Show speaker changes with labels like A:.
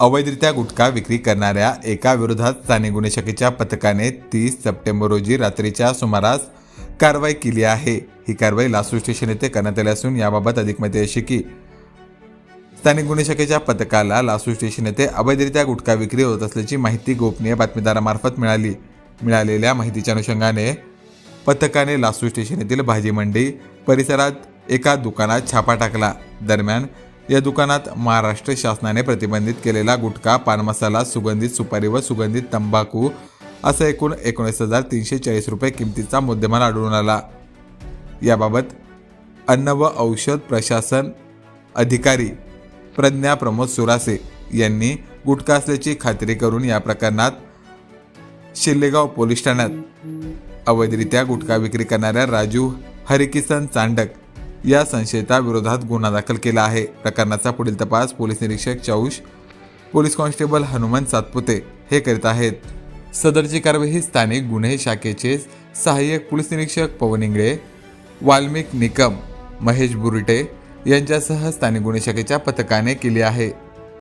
A: अवैधरित्या गुटखा विक्री करणाऱ्या एका विरोधात स्थानिक गुन्हे शाखेच्या पथकाने तीस सप्टेंबर रोजी रात्रीच्या सुमारास कारवाई केली आहे. ही कारवाई लासू स्टेशन येथे करण्यात आली असून याबाबत अधिक माहिती अशी की स्थानिक गुन्हे शाखेच्या पथकाला लासू स्टेशन येथे अवैधरित्या गुटखा विक्री होत असल्याची माहिती गोपनीय बातमीदारामार्फत मिळाली. मिळालेल्या माहितीच्या अनुषंगाने पथकाने लासू स्टेशन येथील भाजी मंडी परिसरात एका दुकानात छापा टाकला. दरम्यान या दुकानात महाराष्ट्र शासनाने प्रतिबंधित केलेला गुटखा पान मसाला सुगंधित सुपारी व सुगंधित तंबाखू असा एकूण एकोणीस हजार तीनशे चाळीस रुपये किमतीचा मुद्देमाल आढळून आला. याबाबत अन्न व औषध प्रशासन अधिकारी प्रज्ञा प्रमोद सुरासे यांनी गुटखा असल्याची खात्री करून या प्रकरणात शिल्लेगाव पोलीस ठाण्यात अवैधरित्या गुटखा विक्री करणाऱ्या राजू हरिकिसन चांडक या संशयिताविरोधात गुन्हा दाखल केला आहे. प्रकरणाचा पुढील तपास पोलीस निरीक्षक चौश पोलीस कॉन्स्टेबल हनुमंत सातपुते हे करीत आहेत. सदरची कारवाई ही स्थानिक गुन्हे शाखेचे सहाय्यक पोलीस निरीक्षक पवन इंगळे वाल्मिक निकम महेश बुरटे यांच्यासह स्थानिक गुन्हे शाखेच्या पथकाने केली आहे.